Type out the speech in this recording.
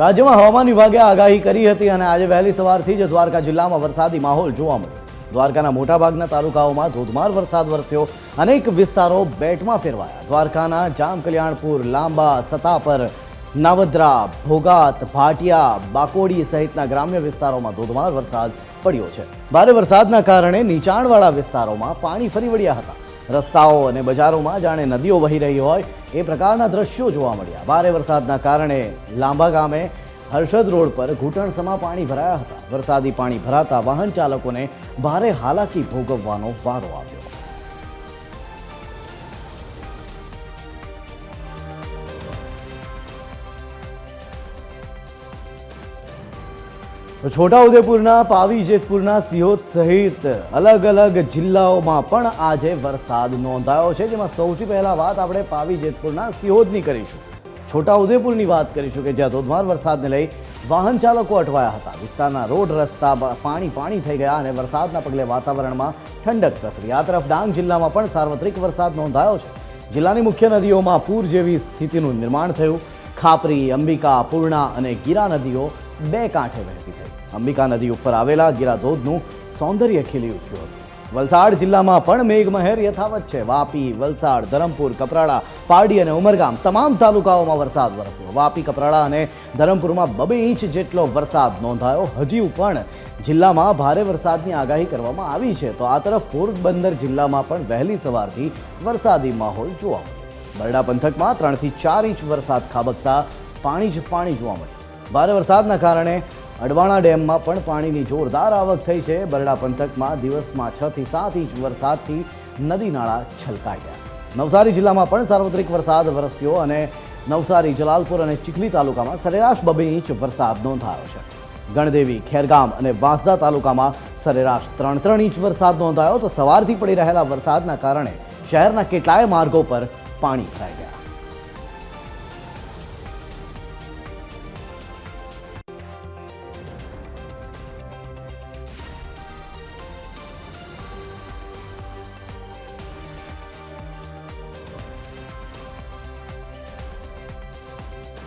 રાજ્યમાં હવામાન વિભાગે આગાહી કરી હતી અને આજે વહેલી સવારથી જ દ્વારકા જિલ્લામાં વરસાદી માહોલ જોવા મળ્યો. દ્વારકાના મોટાભાગના તાલુકાઓમાં ધોધમાર વરસાદ વરસ્યો. અનેક વિસ્તારો બેટમાં ફેરવાયા. દ્વારકાના જામકલ્યાણપુર, લાંબા, સતાપર, નાવદ્રા, ભોગાત, ભાટિયા, બાકોડી સહિતના ગ્રામ્ય વિસ્તારોમાં ધોધમાર વરસાદ પડ્યો છે. ભારે વરસાદના કારણે નીચાણવાળા વિસ્તારોમાં પાણી ફરી વળ્યા હતા. રસ્તાઓ અને બજારોમાં જાણે નદીઓ વહી રહી હોય એ પ્રકારના દ્રશ્યો જોવા મળ્યા. ભારે વરસાદના કારણે લાંબા ગામે હર્ષદ રોડ પર ઘૂંટણસમાં પાણી ભરાયા હતા. વરસાદી પાણી ભરાતા વાહન ચાલકોને ભારે હાલાકી ભોગવવાનો વારો આવ્યો. છોટાઉદેપુરના પાવી જેતપુરના સિહોદ સહિત અલગ અલગ જિલ્લાઓમાં પણ આજે વરસાદ નોંધાયો છે. જેમાં સૌથી પહેલા વાત આપણે પાવી જેતપુરના સિહોદની કરીશું. છોટાઉદેપુરની વાત કરીશું કે જ્યાં ધોધમાર વરસાદને લઈ વાહન ચાલકો અટવાયા હતા. વિસ્તારના રોડ, રસ્તા પાણી પાણી થઈ ગયા અને વરસાદના પગલે વાતાવરણમાં ઠંડક પ્રસરી. આ તરફ ડાંગ જિલ્લામાં પણ સાર્વત્રિક વરસાદ નોંધાયો છે. જિલ્લાની મુખ્ય નદીઓમાં પૂર જેવી સ્થિતિનું નિર્માણ થયું. ખાપરી, અંબિકા, પૂર્ણા અને ગીરા નદીઓ બે કાંઠે વહેતી થઈ. અંબિકા નદી ઉપર આવેલા ગીરાધોધનું સૌંદર્ય ખીલી ઉઠ્યું હતું. વલસાડ જિલ્લામાં પણ મેઘમહેર યથાવત છે. વાપી, વલસાડ, ધરમપુર, કપરાડા, પારડી અને ઉમરગામ તમામ તાલુકાઓમાં વરસાદ વરસ્યો. વાપી, કપરાડા અને ધરમપુરમાં બબે ઇંચ જેટલો વરસાદ નોંધાયો. હજી પણ જિલ્લામાં ભારે વરસાદની આગાહી કરવામાં આવી છે. તો આ તરફ પોરબંદર જિલ્લામાં પણ વહેલી સવારથી વરસાદી માહોલ જોવા મળ્યો. બરડા પંથકમાં ત્રણથી ચાર ઇંચ વરસાદ ખાબકતા પાણી જ પાણી જોવા મળ્યું. ભારે વરસાદના કારણે અડવાણા ડેમમાં પણ પાણીની જોરદાર આવક થઈ છે. બરડા પંથકમાં દિવસમાં છ થી સાત ઇંચ વરસાદથી નદી નાળા છલકાઈ ગયા. નવસારી જિલ્લામાં પણ સાર્વત્રિક વરસાદ વરસ્યો અને નવસારી, જલાલપુર અને ચીખલી તાલુકામાં સરેરાશ બબે ઇંચ વરસાદ નોંધાયો છે. ગણદેવી, ખેરગામ અને વાંસદા તાલુકામાં સરેરાશ ત્રણ ત્રણ ઇંચ વરસાદ નોંધાયો તો સવારથી પડી રહેલા વરસાદના કારણે શહેરના કેટલાય માર્ગો પર પાણી ભરાઈ ગયા.